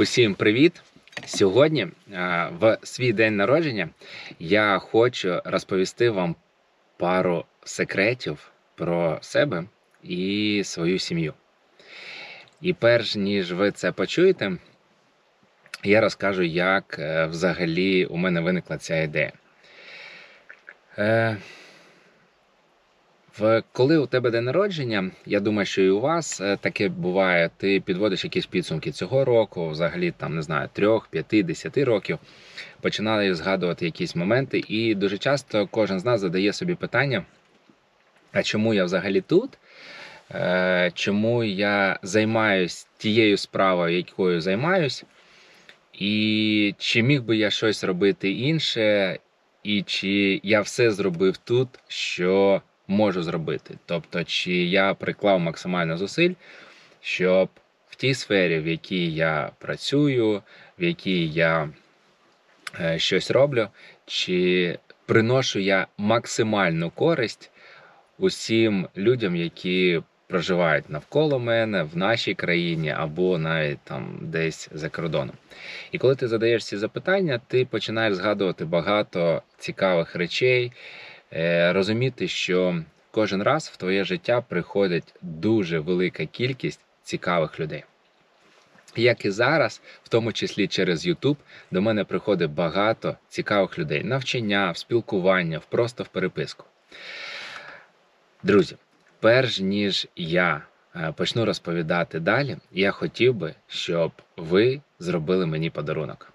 Усім привіт! Сьогодні е, в свій день народження я хочу розповісти вам пару секретів про себе і свою сім'ю. І перш ніж ви це почуєте, я розкажу, як е, взагалі у мене виникла ця ідея. В коли у тебе день народження, я думаю, що і у вас е, таке буває. Ти підводиш якісь підсумки цього року, взагалі там не знаю, трьох, п'яти, десяти років. Починаєш згадувати якісь моменти, і дуже часто кожен з нас задає собі питання: а чому я взагалі тут? Е, Чому я займаюсь тією справою, якою займаюсь? І чи міг би я щось робити інше, і чи я все зробив тут, що можу зробити. Тобто, чи я приклав максимально зусиль, щоб в тій сфері, в якій я працюю, в якій я е, щось роблю, чи приношу я максимальну користь усім людям, які проживають навколо мене в нашій країні або навіть там десь за кордоном. І коли ти задаєш ці запитання, ти починаєш згадувати багато цікавих речей, розуміти, що кожен раз в твоє життя приходить дуже велика кількість цікавих людей. Як і зараз, в тому числі через YouTube, до мене приходить багато цікавих людей. Навчання, в спілкування, в просто в переписку. Друзі, перш ніж я е, почну розповідати далі, я хотів би, щоб ви зробили мені подарунок.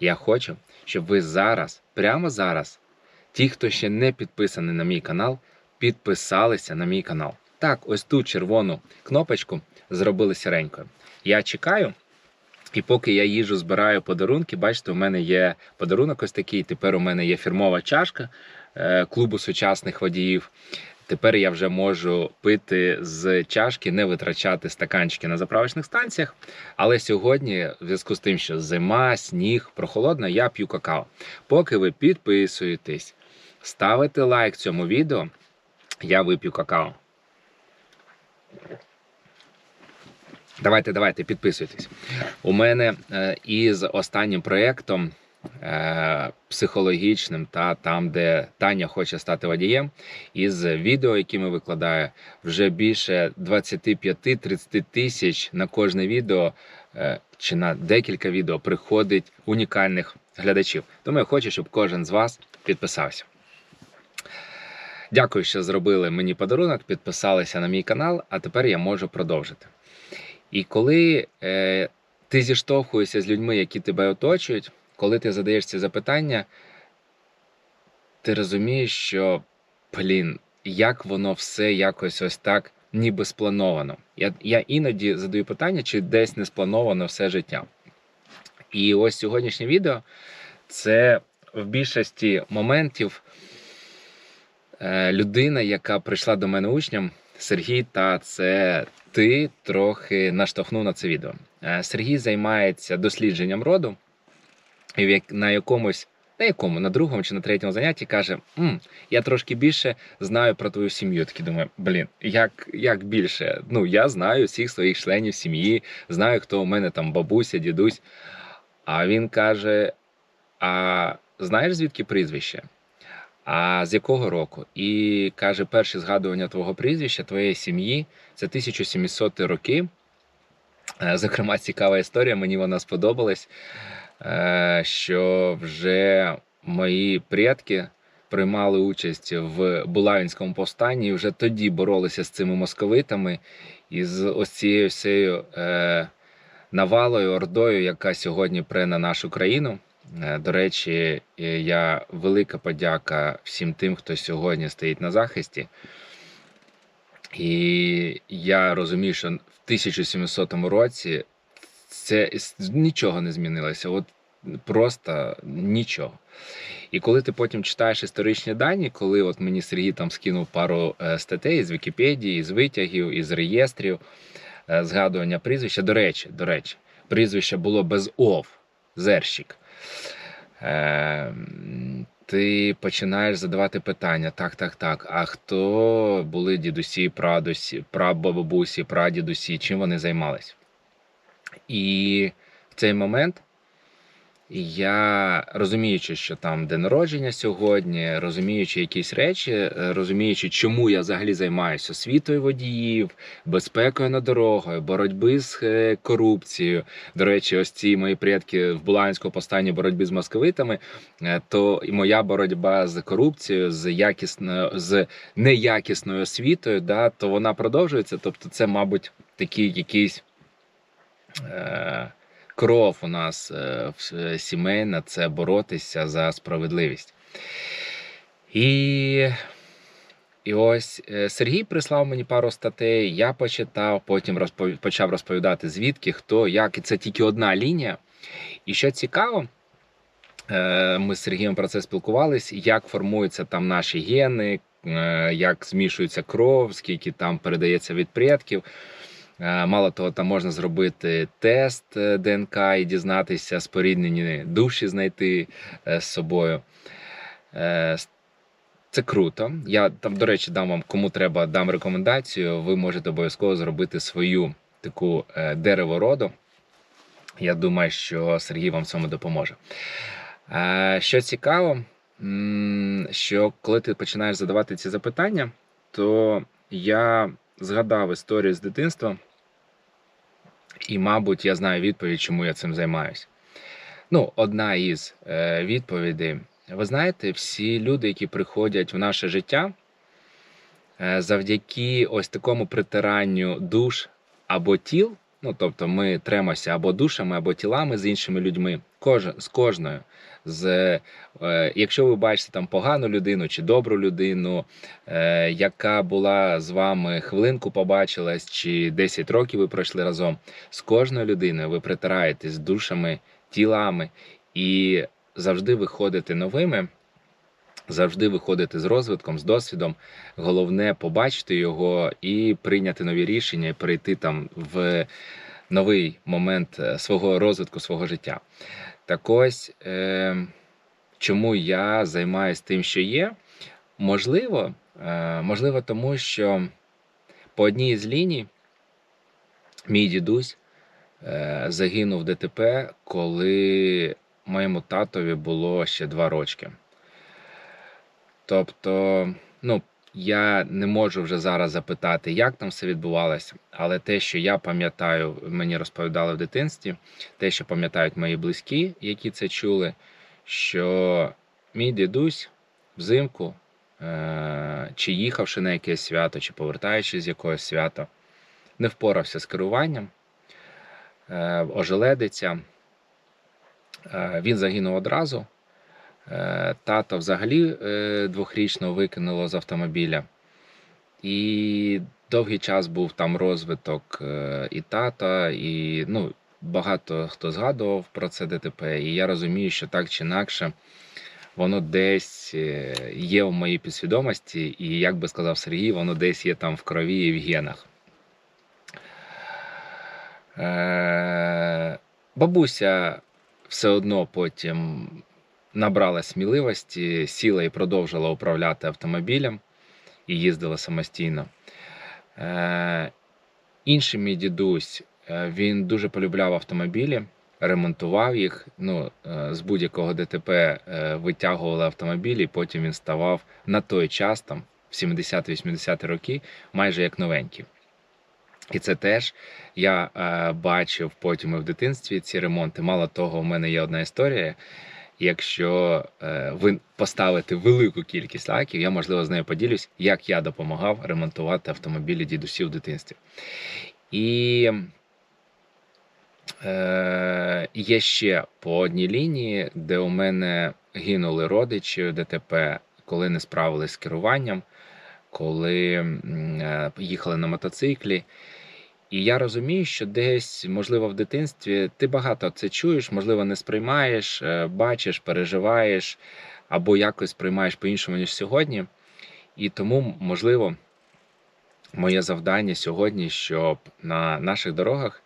Я хочу, щоб ви зараз, прямо зараз, Ті, хто ще не підписаний на мій канал, підписалися на мій канал. Так, ось ту червону кнопочку зробили сіренькою. Я чекаю, і поки я їжу, збираю подарунки, бачите, у мене є подарунок ось такий. Тепер у мене є фірмова чашка е, клубу сучасних водіїв. Тепер я вже можу пити з чашки, не витрачати стаканчики на заправочних станціях. Але сьогодні, в зв'язку з тим, що зима, сніг, прохолодно, я п'ю какао. Поки ви підписуєтесь, ставите лайк цьому відео, я вип'ю какао. Давайте, давайте, підписуйтесь. У мене е, із останнім проєктом е, психологічним, та там, де Таня хоче стати водієм, із відео, які ми викладаю, вже більше 25-30 тисяч на кожне відео е, чи на декілька відео приходить унікальних глядачів. Тому я хочу, щоб кожен з вас підписався. Дякую, що зробили мені подарунок, підписалися на мій канал, а тепер я можу продовжити. І коли е, ти зіштовхуєшся з людьми, які тебе оточують, коли ти задаєш ці запитання, ти розумієш, що, блін, як воно все якось ось так ніби сплановано. Я, Я іноді задаю питання, чи десь не сплановано все життя. І ось сьогоднішнє відео це в більшості моментів. Е, людина, яка прийшла до мене учням, Сергій, та це ти трохи наштовхнув на це відео. Е, Сергій займається дослідженням роду, і на якомусь, на якому, на другому чи на третьому занятті каже: М, я трошки більше знаю про твою сім'ю. Такий думаю, блін, як як більше? Ну, я знаю всіх своїх членів сім'ї, знаю, хто у мене там бабуся, дідусь. А він каже: А знаєш звідки прізвище? А з якого року? І каже, перше згадування твого прізвища, твоєї сім'ї це 1700 роки. Е, зокрема, цікава історія, мені вона сподобалась, е, що вже мої предки приймали участь в Булавінському повстанні і вже тоді боролися з цими московитами і з ось цією всією е, навалою, ордою, яка сьогодні пре на нашу країну. Е, до речі, е, я велика подяка всім тим, хто сьогодні стоїть на захисті. І я розумію, що в 1700 році це нічого не змінилося. От просто нічого. І коли ти потім читаєш історичні дані, коли от мені Сергій там скинув пару е, статей з Вікіпедії, з витягів, із реєстрів, згадування прізвища, до речі, до речі, прізвище було без ов, Зерщик. Е, ти починаєш задавати питання: так, так, так. А хто були дідусі, прадусі, прабабусі, прадідусі, чим вони займались? І в цей момент я розуміючи, що там день народження сьогодні, розуміючи якісь речі, е, розуміючи, чому я взагалі займаюся освітою водіїв, безпекою на дорогах, боротьби з е, корупцією. До речі, ось ці мої предки в Буланську по стані боротьби з московитами, е, то і моя боротьба з корупцією, з якісною, з неякісною освітою, да, то вона продовжується. Тобто, це, мабуть, такий якийсь. Е- кров у нас е, сімейна це боротися за справедливість. І, і ось е, Сергій прислав мені пару статей, я почитав, потім розпов... почав розповідати, звідки, хто, як. І це тільки одна лінія. І що цікаво, е, ми з Сергієм про це спілкувались, як формуються там наші гени, як змішується кров, скільки там передається від предків. Е, Мало того, там можна зробити тест е, ДНК і дізнатися, споріднені душі знайти е, з собою. Це круто. Я там, до речі, дам вам кому треба, дам рекомендацію. Ви можете обов'язково зробити свою таку дерево роду. Я думаю, що Сергій вам в цьому допоможе. Що цікаво, що коли ти починаєш задавати ці запитання, то я згадав історію з дитинства, і, мабуть, я знаю відповідь, чому я цим займаюся. Ну, одна із е, відповідей. Ви знаєте, всі люди, які приходять в наше життя, е, завдяки ось такому притиранню душ або тіл, ну тобто ми тремося або душами, або тілами з іншими людьми, кож, з кожною. З, е, якщо ви бачите там погану людину чи добру людину, е, яка була з вами хвилинку побачилась, чи 10 років ви пройшли разом, з кожною людиною ви притираєтесь душами, тілами і завжди виходите новими, завжди виходите з розвитком, з досвідом. Головне побачити його і прийняти нові рішення, і перейти там в новий момент е, свого розвитку, свого життя. Так ось, е, чому я займаюся тим, що є, можливо, е, можливо, тому що по одній з ліній мій дідусь е, загинув в ДТП, коли моєму татові було ще два рочки. Тобто, ну, я не можу вже зараз запитати, як там все відбувалося, але те, що я пам'ятаю, мені розповідали в дитинстві, те, що пам'ятають мої близькі, які це чули, що мій дідусь взимку, е- чи їхавши на якесь свято, чи повертаючись з якогось свята, не впорався з керуванням, е- ожеледиться. Е, Він загинув одразу. Е, Тато взагалі е, двохрічного викинуло з автомобіля. І довгий час був там розвиток е, і тата, і ну, багато хто згадував про це ДТП. І я розумію, що так чи інакше воно десь є в моїй підсвідомості, і як би сказав Сергій, воно десь є там в крові і в генах. Бабуся все одно потім набрала сміливості, сіла і продовжила управляти автомобілем і їздила самостійно. Е, інший мій дідусь, е, він дуже полюбляв автомобілі, ремонтував їх. Ну, е, з будь-якого ДТП е, витягували автомобілі, потім він ставав на той час, там, в 70-80 роки, майже як новенький. І це теж я бачив потім і в дитинстві ці ремонти. Мало того, у мене є одна історія. Якщо е, ви поставите велику кількість лайків, я можливо з нею поділюсь, як я допомагав ремонтувати автомобілі дідусів в дитинстві. І е, є ще по одній лінії, де у мене гинули родичі ДТП, коли не справились з керуванням, коли е, їхали на мотоциклі. І я розумію, що десь, можливо, в дитинстві ти багато це чуєш, можливо, не сприймаєш, е, бачиш, переживаєш або якось сприймаєш по-іншому, ніж сьогодні. І тому, можливо, моє завдання сьогодні, щоб на наших дорогах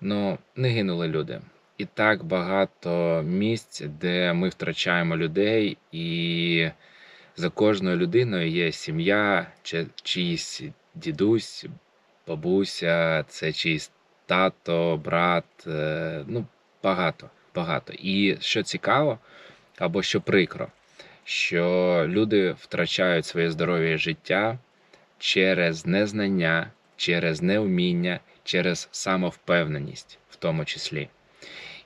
ну, не гинули люди. І так багато місць, де ми втрачаємо людей, і за кожною людиною є сім'я, чи чиїсь дідусь, бабуся, це чиїсь тато, брат, е, ну, багато, багато. І що цікаво, або що прикро, що люди втрачають своє здоров'я і життя через незнання, через неуміння, через самовпевненість, в тому числі.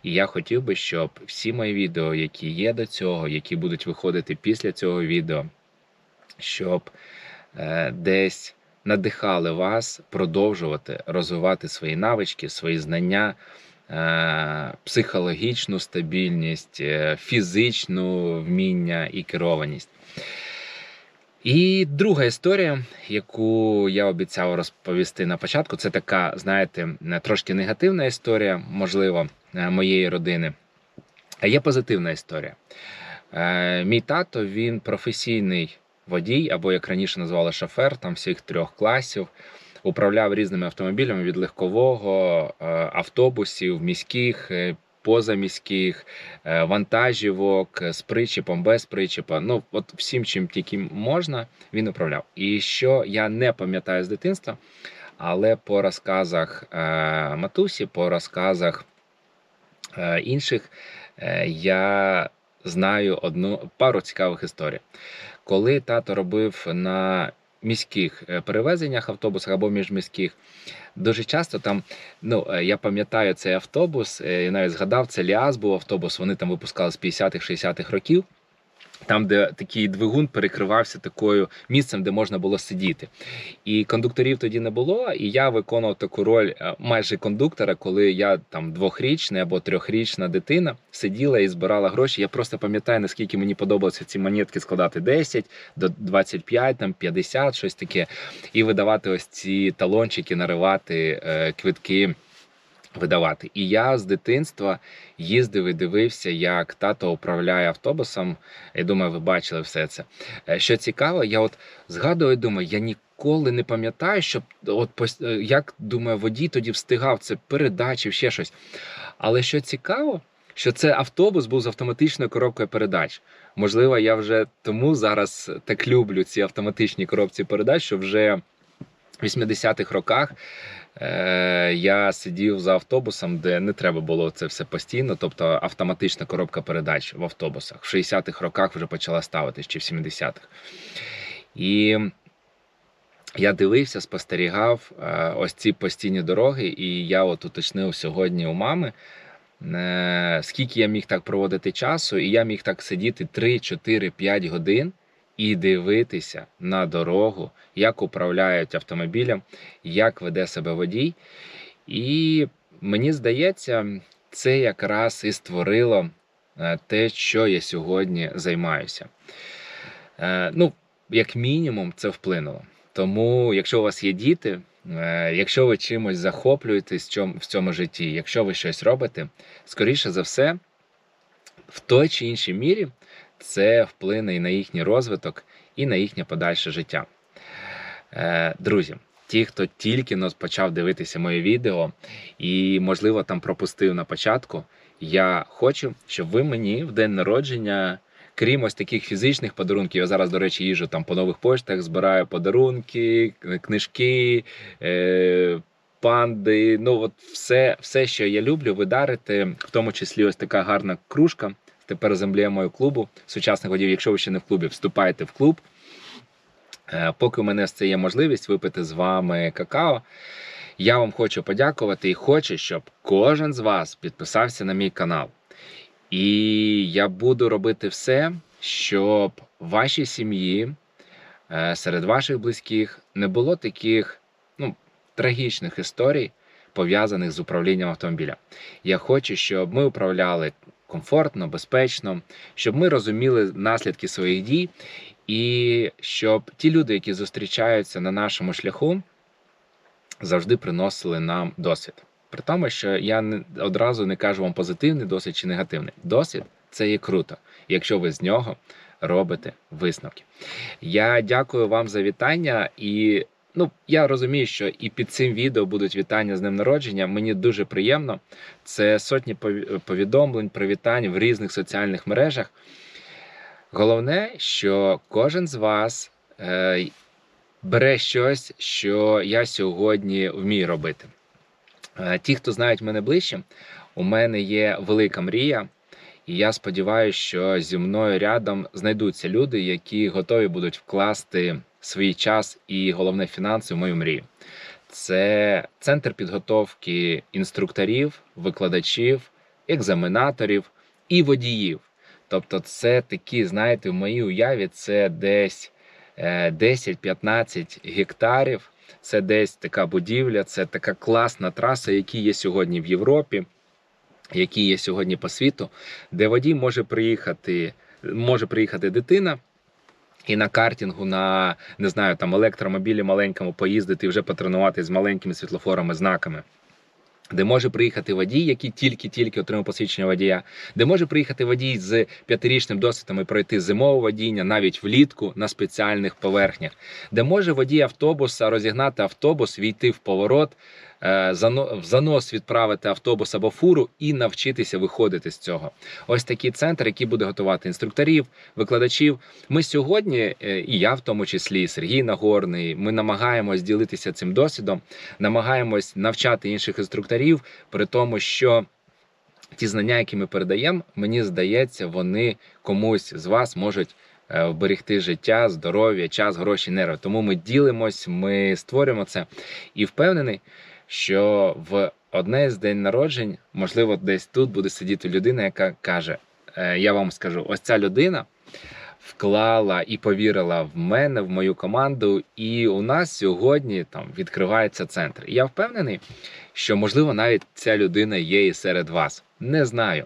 І я хотів би, щоб всі мої відео, які є до цього, які будуть виходити після цього відео, щоб е, десь надихали вас продовжувати розвивати свої навички, свої знання, е, психологічну стабільність, е, фізичну вміння і керованість. І друга історія, яку я обіцяв розповісти на початку, це така, знаєте, трошки негативна історія, можливо, е, моєї родини. А є позитивна історія. Е, Мій тато він професійний водій, або як раніше називали шофер, там всіх трьох класів. Управляв різними автомобілями від легкового, е, автобусів, міських, е, позаміських, е, вантажівок з причепом, без причепа. Ну, от всім, чим тільки можна, він управляв. І що я не пам'ятаю з дитинства, але по розказах матусі, по розказах інших, я знаю одну пару цікавих історій. Коли тато робив на міських е, перевезеннях автобусах або міжміських, дуже часто там, ну е, я пам'ятаю цей автобус, е, я навіть згадав, це Ліаз був автобус, вони там випускали з 50-х, 60-х років. Там, де такий двигун перекривався такою місцем, де можна було сидіти. І кондукторів тоді не було. І я виконував таку роль е, майже кондуктора, коли я там двохрічна або трьохрічна дитина сиділа і збирала гроші. Я просто пам'ятаю, наскільки мені подобалося ці монетки складати 10 до 25, там 50, щось таке, і видавати ось ці талончики, наривати е, квитки видавати. І я з дитинства їздив і дивився, як тато управляє автобусом. Я думаю, ви бачили все це. Е, Що цікаво, я от згадую, думаю, я ніколи не пам'ятаю, щоб от е, як думаю, водій тоді встигав це передачі, ще щось. Але що цікаво, що це автобус був з автоматичною коробкою передач. Можливо, я вже тому зараз так люблю ці автоматичні коробці передач, що вже в 80-х роках я сидів за автобусом, де не треба було це все постійно, тобто автоматична коробка передач в автобусах. В 60-х роках вже почала ставитись, чи в 70-х. І я дивився, спостерігав е, ось ці постійні дороги, і я от уточнив сьогодні у мами, е, скільки я міг так проводити часу, і я міг так сидіти 3, 4, 5 годин і дивитися на дорогу, як управляють автомобілем, як веде себе водій. І мені здається, це якраз і створило е, те, що я сьогодні займаюся. Е, Ну, як мінімум, це вплинуло. Тому, якщо у вас є діти, е, якщо ви чимось захоплюєтесь в цьому житті, якщо ви щось робите, скоріше за все, в той чи іншій мірі це вплине і на їхній розвиток, і на їхнє подальше життя. Е, Друзі, ті, хто тільки но почав дивитися моє відео і, можливо, там пропустив на початку, я хочу, щоб ви мені в день народження. Крім ось таких фізичних подарунків, я зараз, до речі, їжу там по нових поштах, збираю подарунки, книжки, е, панди. Ну, от все, все, що я люблю, ви дарите, в тому числі ось така гарна кружка. Тепер з емблемою клубу сучасних водів. Якщо ви ще не в клубі, вступайте в клуб. Е, Поки у мене це є можливість випити з вами какао. Я вам хочу подякувати і хочу, щоб кожен з вас підписався на мій канал. І я буду робити все, щоб вашій сім'ї, е, серед ваших близьких не було таких ну, трагічних історій, пов'язаних з управлінням автомобіля. Я хочу, щоб ми управляли комфортно, безпечно, щоб ми розуміли наслідки своїх дій, і щоб ті люди, які зустрічаються на нашому шляху, завжди приносили нам досвід. При тому, що я одразу не кажу вам позитивний досвід чи негативний. Досвід це є круто, якщо ви з нього робите висновки. Я дякую вам за вітання і. Ну, я розумію, що і під цим відео будуть вітання з днем народження. Мені дуже приємно. Це сотні повідомлень, привітань в різних соціальних мережах. Головне, що кожен з вас е, бере щось, що я сьогодні вмію робити. Е, Ті, хто знають мене ближче, у мене є велика мрія, і я сподіваюся, що зі мною рядом знайдуться люди, які готові будуть вкласти свій час і головне фінанси в мою мрію. Це центр підготовки інструкторів, викладачів, екзаменаторів і водіїв. Тобто, це такі, знаєте, в моїй уяві це десь е, 10-15 гектарів. Це десь така будівля, це така класна траса, які є сьогодні в Європі, які є сьогодні по світу, де водій може приїхати, може приїхати дитина. І на картингу, на не знаю, там електромобілі маленькому поїздити вже потренувати з маленькими світлофорами, знаками. Де може приїхати водій, який тільки-тільки отримав посвідчення водія, де може приїхати водій з п'ятирічним досвідом і пройти зимове водіння навіть влітку на спеціальних поверхнях, де може водій автобуса розігнати автобус, війти в поворот, в занос відправити автобус або фуру і навчитися виходити з цього. Ось такий центр, який буде готувати інструкторів, викладачів. Ми сьогодні, е, і я в тому числі, і Сергій Нагорний, ми намагаємось ділитися цим досвідом, намагаємось навчати інших інструкторів, при тому, що ті знання, які ми передаємо, мені здається, вони комусь з вас можуть е, вберегти життя, здоров'я, час, гроші, нерви. Тому ми ділимось, ми створюємо це і впевнений, що в одне з день народжень, можливо, десь тут буде сидіти людина, яка каже: е, Я вам скажу, ось ця людина вклала і повірила в мене, в мою команду. І у нас сьогодні там відкривається центр. І я впевнений, що можливо навіть ця людина є і серед вас. Не знаю.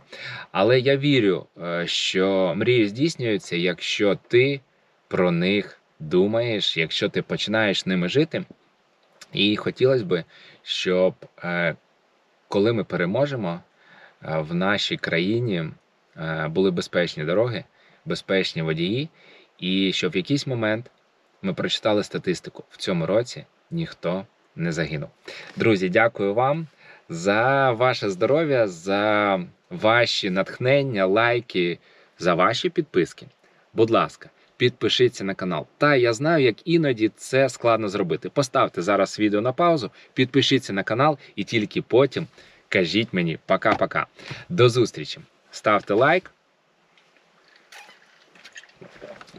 Але я вірю, е, що мрії здійснюються, якщо ти про них думаєш, якщо ти починаєш ними жити. І хотілося б, щоб е, коли ми переможемо, е, в нашій країні е, були безпечні дороги, безпечні водії, і щоб в якийсь момент ми прочитали статистику в цьому році ніхто не загинув. Друзі, дякую вам за ваше здоров'я, за ваші натхнення, лайки, за ваші підписки. Будь ласка, підпишіться на канал. Та я знаю, як іноді це складно зробити. Поставте зараз відео на паузу, підпишіться на канал і тільки потім кажіть мені пока-пока. До зустрічі. Ставте лайк,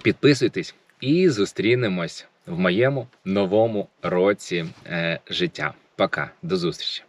підписуйтесь і зустрінемось в моєму новому році е, життя. Пока, до зустрічі!